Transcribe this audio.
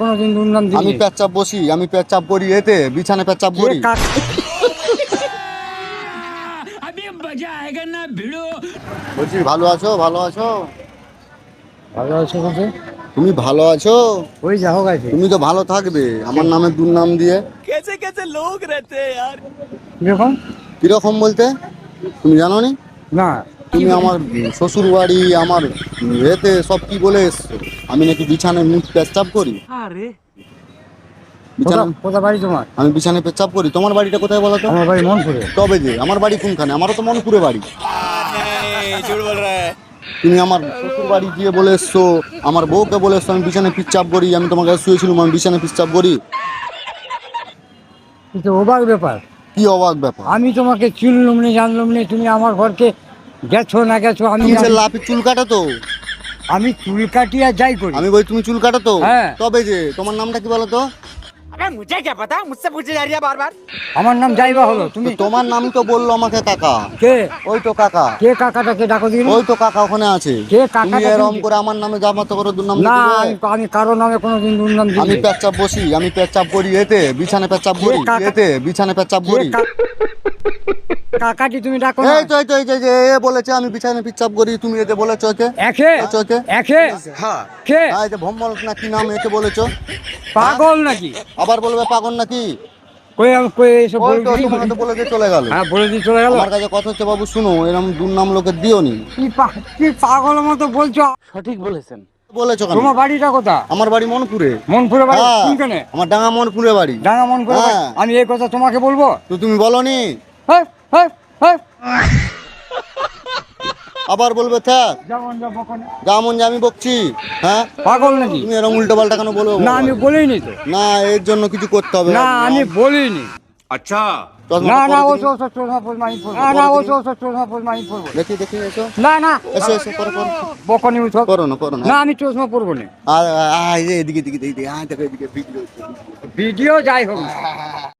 কোনোদিন দুর্নাম আমি পেচ্চাপ বসি আমি পেচ্চাপ করি এতে বিছানে পেচ্চাপ করি। বলছি ভালো আছো? ভালো আছো? ভালো আছে বলছে তুমি ভালো আছো? ওই যা হোক আছে। তুমি তো ভালো থাকবে। আমার নামে দুর্নাম দিয়ে। কীরকম? কীরকম বলতে? তুমি জানো নি। না তুমি আমার শ্বশুর বাড়ি আমার এতে সব কি বলে এসছো? আমি নাকি বিছানায় মুখ পেচ্চাপ করি? কোথা- বাড়ি তোমার? আমি বিছানায় করি। তোমার বাড়িটা কোথায় বলো তো? আমার বাড়ি মনপুরে। তবে যে? আমার বাড়ি কোনখানে? আমারও তো মনপুরে বাড়ি। তুমি আমার শ্বশুর বাড়ি গিয়ে বলে এসছো আমার বউকে বলে এসছো আমি বিছানায় পিচ্চাপ করি আমি তোমার কাছে শুয়েছিলাম আমি বিছানায় পিচ্চাপ করি। কিন্তু অবাক ব্যাপার। কি অবাক ব্যাপার? আমি তোমাকে চিনলুম নি জানলুম নি তুমি আমার ঘরকে গেছো না গেছো আমি লাফি চুল কাটো তো। আমি চুল কাটিয়া যাই করি আমি বলি তুমি চুল কাটো তো হ্যাঁ। তবে যে তোমার নামটা কি বলো তো अबे मुझे क्या पता मुझसे पूछे जा रही है बार बार আমার নাম যাইবা হলো তুমি তো তোমার নাম তো বললো আমাকে কাকা কে ওই তো কাকা কে কাকাটাকে ডাকো দিন ওই তো কাকা ওখানে আছে কে কাকাটা তুমি এরকম তুমি? করে আমার নামে জামাতো করে দুর্নাম না দিবে? আমি আমি কারো নামে কোনোদিন দুর্নাম আমি দিই পেচ্চাপ বসি আমি পেচ্চাপ করি এতে বিছানে পেচ্চাপ কে করি কাকা? এতে বিছানে পেচ্চাপ করি কাকাটি তুমি ডাকো এই তো এই তো এই যে- এ বলেছে আমি বিছানে পিচ্চাপ করি তুমি এতে বলেছ একে একে ওকে। একে কে? হ্যাঁ এই যে ভম্বল না কি নাম একে বলেছ। পাগল নাকি? আবার বলবে পাগল নাকি? কই আমি কই এসব বলে তো দিই? তোমাকে তো বলে দিয়ে চলে গেল। হ্যাঁ বলে দিয়ে চলে গেল। আমার কাছে কথা হচ্ছে বাবু শুনো এরকম দুর্নাম লোকের দিও নি। কি পা- কি পাগলের মতো বলছো? বলেছ কেন? তোমার বাড়িটা কোথা আমার বাড়ি মনপুরে। মনপুরে বাড়ি? হ্যাঁ, কোনখানে? আমার ডাঙ্গা মনপুরে বাড়ি। ডাঙা মনপুরে। হ্যাঁ। আমি এই কথা তোমাকে বলব? তো তুমি বলনি? আবার বলবে থাক। যেমন যা বকনে। যেমন যে আমি বকছি। হ্যাঁ? পাগল নাকি? তুমি এরকম উল্টো পাল্টা কেন বলব না আমি বলিনি তো। না এর জন্য কিছু করতে হবে। না আমি বলিনি। না না ও না না ও দেখি দেখি এসো। না না। এসো এসো করো করো বকনি উঠো করো না করো না। না আমি চশমা পরবো না। আর এদিকে এদিকে এদিকে আয় দেখো এদিকে ভিডিও ভিডিও যাই হোক। না।